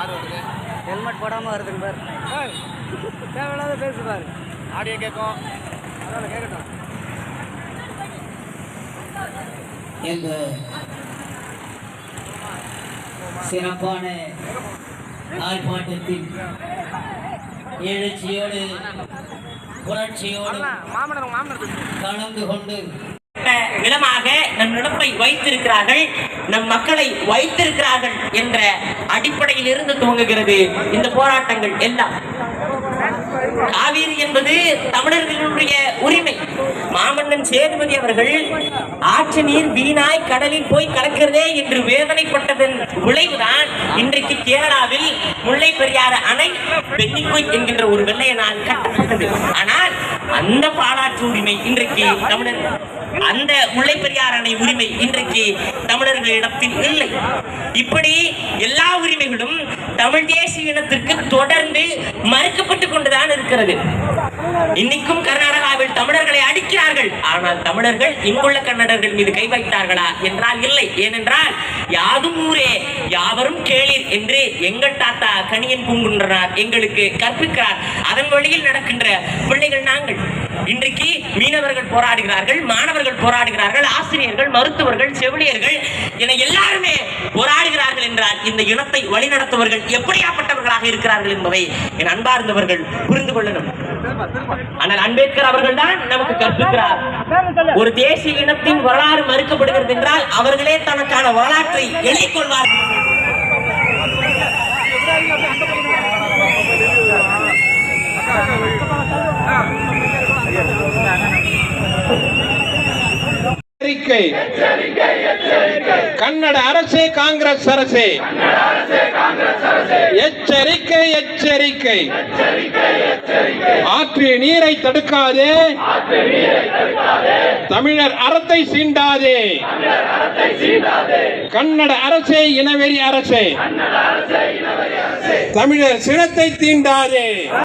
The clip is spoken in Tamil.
கார் வருது? ஹெல்மெட் போடாமல் வருதுங்க பாரு. தேவையில்லாத பேசு பாரு. ஆடியோ கேட்கும். அதனால் கேட்கட்டும். இந்த சிறப்பான ஆர்ப்பாட்டத்தில் எழுச்சியோடு புரட்சியோடு கலந்து கொண்டு நிலமாக நம் வைத்திருக்கிறார்கள் நம் மக்களை வைத்திருக்கிறார்கள் என்ற அடிப்படையில் இருந்து துவங்குகிறது இந்த போராட்டங்கள் எல்லாம். காவிரி என்பது தமிழர்களுடைய உரிமை. மாமன்னன் சேதுபதி அவர்கள் ஆற்று நீர் வீணாய் கடலில் போய் கலக்கிறதே என்று வேதனைப்பட்டதன் விளைவுதான் இன்றைக்கு கேரளாவில் முல்லை பெரியாறு அணை பெண்ணிக்குய் என்கின்ற ஒரு வெள்ளையனால் கட்டப்பட்டது. ஆனால் அந்த பாலாற்று உரிமை இன்றைக்கு தமிழர் அந்த முல்லை பெரியார் அணை உரிமை இன்றைக்கு தமிழர்களிடத்தில் இல்லை. இப்படி எல்லா உரிமைகளும் தமிழ் தேசிய இனத்திற்கு தொடர்ந்து மறுக்கப்பட்டு கொண்டுதான் இருக்கிறது. இன்னைக்கும் கர்நாடகாவில் தமிழர்களை அடிக்கிறார்கள். ஆனால் தமிழர்கள் இங்குள்ள கன்னடர்கள் மீது கை வைத்தார்களா என்றால் இல்லை. ஏனென்றால் யாதும் ஊரே யாவரும் கேளீர் என்று எங்கள் தாத்தா கணியன் பூங்குன்றனார் எங்களுக்கு கற்பிக்கிறார். அதன் வழியில் நடக்கின்ற பிள்ளைகள் நாங்கள். இன்றைக்கு மீனவர்கள் போராடுகிறார்கள் மாணவர்கள் போராடுகிறார்கள் ஆசிரியர்கள் மருத்துவர்கள் செவிலியர்கள் என எல்லாருமே போராடுகிறார்கள் என்றால் இந்த இனத்தை வழிநடத்துவர்கள் எப்படியாப்பட்டவர்களாக இருக்கிறார்கள் என்பதை என் அன்பார்ந்தவர்கள் புரிந்து கொள்ளணும். ஆனால் அம்பேத்கர் அவர்கள் தான் நமக்கு கற்பிக்கிறார். ஒரு தேசிய இனத்தின் வரலாறு மறுக்கப்படுகிறது என்றால் அவர்களே தனக்கான வரலாற்றை எழுதிக் கொள்வார்கள் எச்சரிக்கை. கன்னட அரசே காங்கிரஸ் அரசே. எச்சரிக்கை எச்சரிக்கை. ஆற்றிய நீரை தடுக்காதே. தமிழர் அறத்தை சீண்டாதே. கன்னட அரசே இனவெறி அரசே. தமிழர் சினத்தை தீண்டாதே.